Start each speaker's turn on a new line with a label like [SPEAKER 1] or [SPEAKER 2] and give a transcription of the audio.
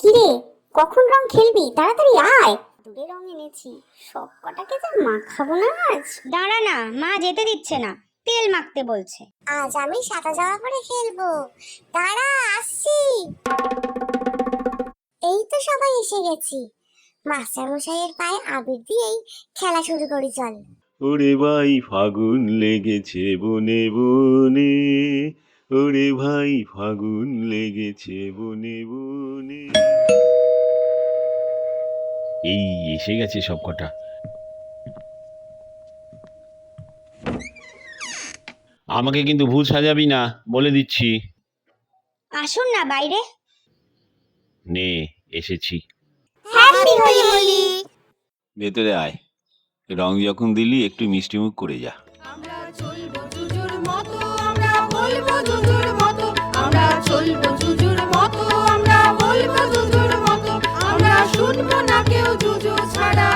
[SPEAKER 1] কিরে কখন রং খেলবি? তাড়াতাড়ি আয়। দূরে রং এনেছি। সব কটাকে মাখাবো না আজ?
[SPEAKER 2] দাঁড়া না মা যেতে দিচ্ছে না। তেল মাখতে বলছে।
[SPEAKER 1] আজ আমি সাদা জামা পরে খেলব। দাঁড়া আসছি। এই তো সবাই এসে গেছি। মাস্টার মশাইয়ের পায়ে আবির দিয়েই খেলা শুরু করি চল।
[SPEAKER 3] ওরে ভাই ফাগুন লেগেছে বনে বনে ওরে ভাই ফাগুন লেগেছে বনে বনে। এই এসে গেছে সব কটা। আমাকে কিন্তু ভুল সাজাবি না বলে দিচ্ছি।
[SPEAKER 2] আসুন না বাইরে।
[SPEAKER 3] নে এসেছি।
[SPEAKER 1] হ্যাপি হোলি।
[SPEAKER 3] ভেতরে আয়। রং যখন দিলি একটু মিষ্টি মুখ করে যা।
[SPEAKER 4] আমরা শুনব না কেউ জুজু ছাড়া